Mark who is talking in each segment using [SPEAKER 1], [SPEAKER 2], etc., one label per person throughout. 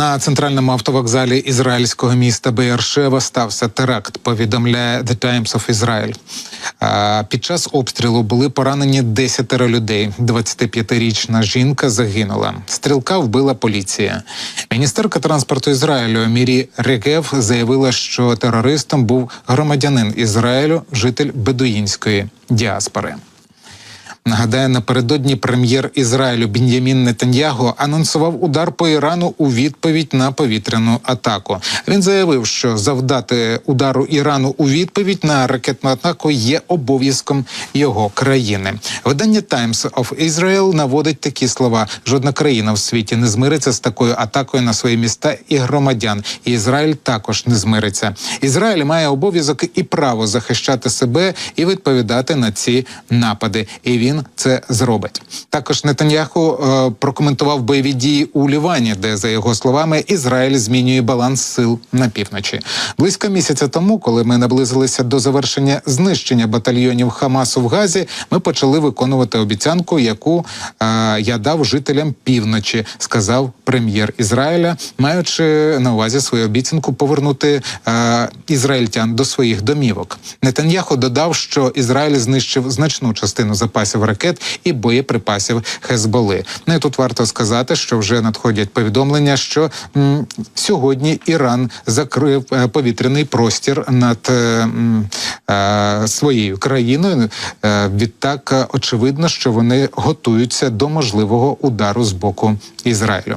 [SPEAKER 1] На центральному автовокзалі ізраїльського міста Беєршева стався теракт. Повідомляє The Times of Israel. Під час обстрілу були поранені 10 людей. 25-річна жінка загинула. Стрілка вбила поліція. Міністерка транспорту Ізраїлю Мірі Регев заявила, що терористом був громадянин Ізраїлю, житель бедуїнської діаспори. Нагадаю, напередодні прем'єр Ізраїлю Бін'ямін Нетаньяго анонсував удар по Ірану у відповідь на повітряну атаку. Він заявив, що завдати удару Ірану у відповідь на ракетну атаку є обов'язком його країни. Видання Times of Israel наводить такі слова: жодна країна в світі не змириться з такою атакою на свої міста і громадян. І Ізраїль також не змириться. Ізраїль має обов'язок і право захищати себе і відповідати на ці напади. І він це зробить. Також Нетаньяху е, прокоментував бойові дії у Лівані, де за його словами Ізраїль змінює баланс сил на півночі. Близько місяця тому, коли ми наблизилися до завершення знищення батальйонів Хамасу в Газі, ми почали виконувати обіцянку, яку е, я дав жителям півночі, сказав прем'єр Ізраїля, маючи на увазі свою обіцянку повернути е, ізраїльтян до своїх домівок. Нетаньяху додав, що Ізраїль знищив значну частину запасів ракет і боєприпасів Хезболи. Ну і тут варто сказати, що вже надходять повідомлення, що м, сьогодні Іран закрив е, повітряний простір над е, е, своєю країною. Е, відтак е, очевидно, що вони готуються до можливого удару з боку Ізраїлю.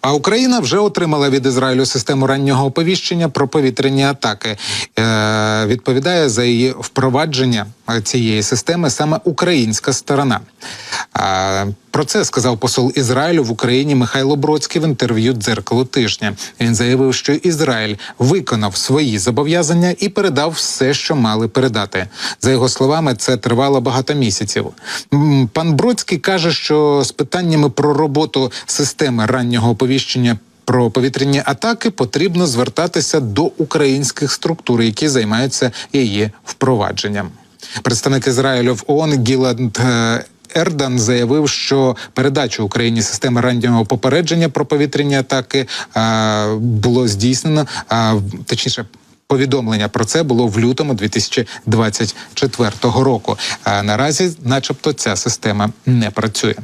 [SPEAKER 1] А Україна вже отримала від Ізраїлю систему раннього оповіщення про повітряні атаки. Е, відповідає за її впровадження цієї системи саме українська сторона. Про це сказав посол Ізраїлю в Україні Михайло Бродський в інтерв'ю дзеркалу тижня. Він заявив, що Ізраїль виконав свої зобов'язання і передав все, що мали передати. За його словами, це тривало багато місяців. Пан Бродський каже, що з питаннями про роботу системи раннього оповіщення. Про повітряні атаки потрібно звертатися до українських структур, які займаються її впровадженням. Представник Ізраїлю в ООН Гіланд е, Ердан заявив, що передачу Україні системи раннього попередження про повітряні атаки а, було здійснено, а, точніше. Повідомлення про це було в лютому 2024 року. А наразі, начебто, ця система не працює.